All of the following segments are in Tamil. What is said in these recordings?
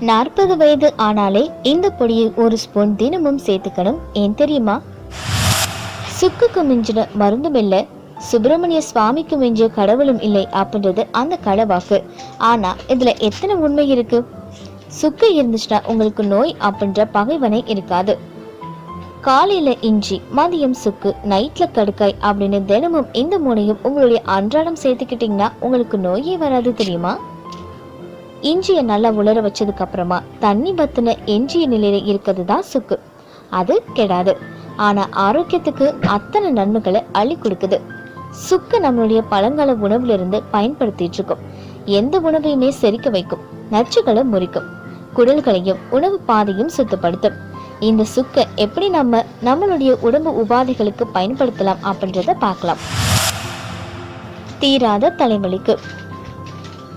நாற்பது வயது ஆனாலே இந்த பொடியை ஒரு ஸ்பூன் தினமும் சேர்த்துக்கணும். ஏன் தெரியுமா? சுக்குக்கு மிஞ்சின மருந்தும் இல்லை. சுப்பிரமணிய சுவாமிக்கு மிஞ்சிய கடவுளும் இல்லை அப்படின்றது அந்த கடவாக்கு ஆனா இதுல எத்தனை உண்மை இருக்கு? சுக்கு இருந்துச்சுன்னா உங்களுக்கு நோய் அப்படின்ற பகைவனை இருக்காது. காலையில இஞ்சி மதியம் சுக்கு நைட்ல கடுக்காய் அப்படின்னு தினமும் இந்த மூணையும் உங்களுடைய அன்றாடம் சேர்த்துக்கிட்டீங்கன்னா உங்களுக்கு நோயே வராது தெரியுமா? இஞ்சியை நல்லா உலர வச்சதுக்கு அப்புறமா தண்ணி பத்தின எஞ்சிய நிலையில இருக்கிறது தான் சுக்கு. அது கெடாது. ஆனா ஆரோக்கியத்துக்கு அத்தனை நன்மைகளை அள்ளி கொடுக்குது. சுக்கு நம்மளுடைய பழங்கால உணவுல இருந்து பயன்படுத்திட்டு இருக்கோம். எந்த உணவையுமே செரிக்க வைக்கும். நச்சுகளை முறிக்கும். குடல்களையும் உணவு பாதையும் சுத்தப்படுத்தும். இந்த சுக்கை எப்படி நம்ம நம்மளுடைய உடம்பு உபாதைகளுக்கு பயன்படுத்தலாம் அப்படின்றத பார்க்கலாம். தீராத தலைவலிக்கு.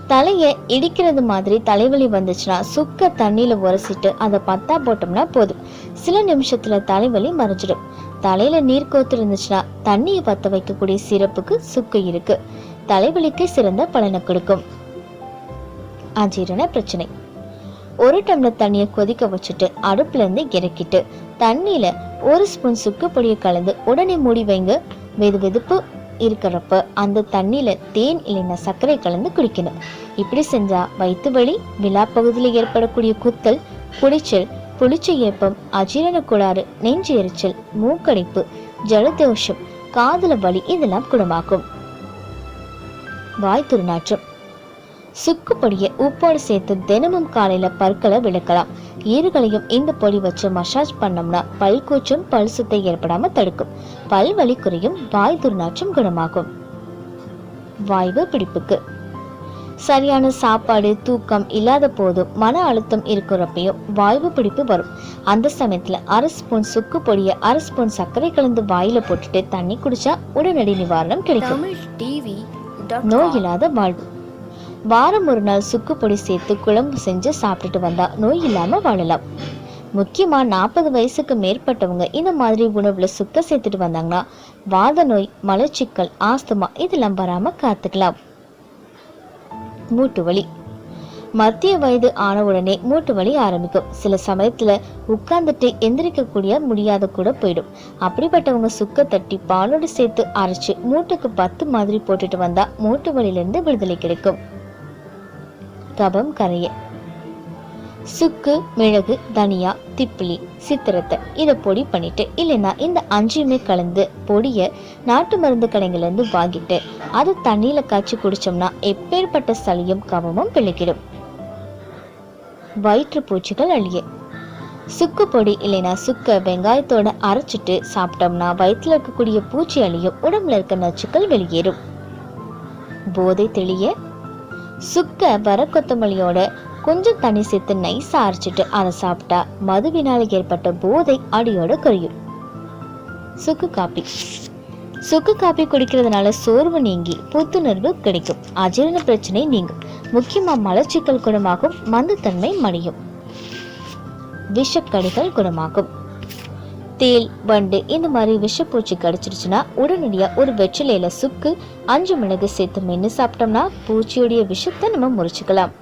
தலையை இடிக்கிறது மாதிரி தலைவலி வந்துச்சுன்னா சுக்க தண்ணியில உரசிட்டு அதை பத்தா போட்டோம்னா போதும். சில நிமிஷத்துல தலைவலி மறைஞ்சிடும். தலையில நீர் கோத்து இருந்துச்சுன்னா தண்ணியை பத்த வைக்கக்கூடிய சிறப்புக்கு சுக்கு இருக்கு. தலைவலிக்கு சிறந்த பலனை கொடுக்கும். அஜீரண பிரச்சனை. ஒரு டம்ளர் தண்ணியை கொதிக்க வச்சுட்டு அடுப்புல இருந்து இறக்கிட்டு தண்ணியில ஒரு ஸ்பூன் சுக்கு பொடியை கலந்து உடனே மூடி வைங்க. வெது வெதுப்பு இருக்கிறப்ப அந்த தண்ணியில் தேன் இல்லைன்னா சர்க்கரை கலந்து குடிக்கணும். இப்படி செஞ்சா வயிற்று வலி விழா பகுதியில் ஏற்படக்கூடிய குத்தல் புளிச்சல் புளிச்ச ஏப்பம் அஜீரண கோளாறு நெஞ்சு எரிச்சல் மூக்கடைப்பு ஜலதோஷம் காதுல வலி இதெல்லாம் குணமாக்கும். வாய் துர்நாற்றம். சுக்கு பொடியை உப்போடு சேர்த்து தினமும் காலையில பற்களை விளக்கலாம். ஈறுகளையும் இந்த பொடி வச்சு மசாஜ் பண்ணோம்னா பல் கூச்சம் பல் சுத்தை ஏற்படாம தடுக்கும். பல் வலி குறையும் வாய் துர்நாற்றம் குணமாகும். வாய்வு பிடிப்புக்கு. சரியான சாப்பாடு தூக்கம் இல்லாத போதும் மன அழுத்தம் இருக்கிறப்பையும் வாய்வு பிடிப்பு வரும். அந்த சமயத்துல அரை ஸ்பூன் சுக்கு பொடியை அரை ஸ்பூன் சர்க்கரை கலந்து வாயில போட்டுட்டு தண்ணி குடிச்சா உடனடி நிவாரணம் கிடைக்கும். நோய் இல்லாத வாழ்வு. வாரம் ஒரு நாள் சுக்கு பொடி சேர்த்து குழம்பு செஞ்சு சாப்பிட்டுட்டு வந்தா நோய் இல்லாம வாழலாம். முக்கியமா நாற்பது வயசுக்கு மேற்பட்டவங்க இந்த மாதிரி உணவில் சுக்க சேர்த்துட்டு வந்தாங்கன்னா வாத நோய் மலச்சிக்கல் ஆஸ்துமா இதெல்லாம் வராம காத்துக்கலாம். மூட்டு வலி மத்திய வயது ஆன உடனே மூட்டு வலி ஆரம்பிக்கும். சில சமயத்துல உட்கார்ந்துட்டு எந்திரிக்கக்கூடிய முடியாத கூட போயிடும். அப்படிப்பட்டவங்க சுக்க தட்டி பாலோடு சேர்த்து அரைச்சு மூட்டுக்கு பத்து மாதிரி போட்டுட்டு வந்தா மூட்டு வலியிலிருந்து விடுதலை கிடைக்கும். கபம் கரைய. சுக்கு மிளகு தனியா திப்பிலி சித்திரத்தை. இதை பொடி பண்ணிட்டு இல்லைன்னா இந்த அஞ்சுமே கலந்து பொடியை நாட்டு மருந்து கடைங்கள்லேருந்து வாங்கிட்டு அதை தண்ணியில் காய்ச்சி குடிச்சோம்னா எப்பேற்பட்ட சளியும் கவமும் பிழைக்கிடும் வயிற்றுப்பூச்சிகள் அழிய. சுக்கு பொடி இல்லைன்னா சுக்க வெங்காயத்தோட அரைச்சிட்டு சாப்பிட்டோம்னா வயிற்றுல இருக்கக்கூடிய பூச்சி அழியும் உடம்புல இருக்க நச்சுக்கள் வெளியேறும். போதை தெளிய சுக்க வர கொத்தமல்லியோட கொஞ்சம் தண்ணி சேர்த்து நைஸாக அரைச்சிட்டு அதை சாப்பிட்டா மதுவினால் ஏற்பட்ட போதை அடியோட குறையும். சுக்கு காப்பி. சுக்கு காப்பி குடிக்கிறதுனால சோர்வு நீங்கி புத்துணர்வு கிடைக்கும். அஜீரண பிரச்சனை நீங்கும். முக்கியமாக மலச்சிக்கல் குணமாகும் மந்தத்தன்மை மடியும் விஷக்கடிகள் குணமாகும். தேல் வண்டு இந்த மாதிரி விஷப்பூச்சி கடிச்சிருச்சுன்னா உடனடியா ஒரு வெற்றிலையில சுக்கு அஞ்சு மிளகு சேர்த்து மென்று சாப்பிட்டோம்னா பூச்சியுடைய விஷத்தை நம்ம முறிச்சுக்கலாம்.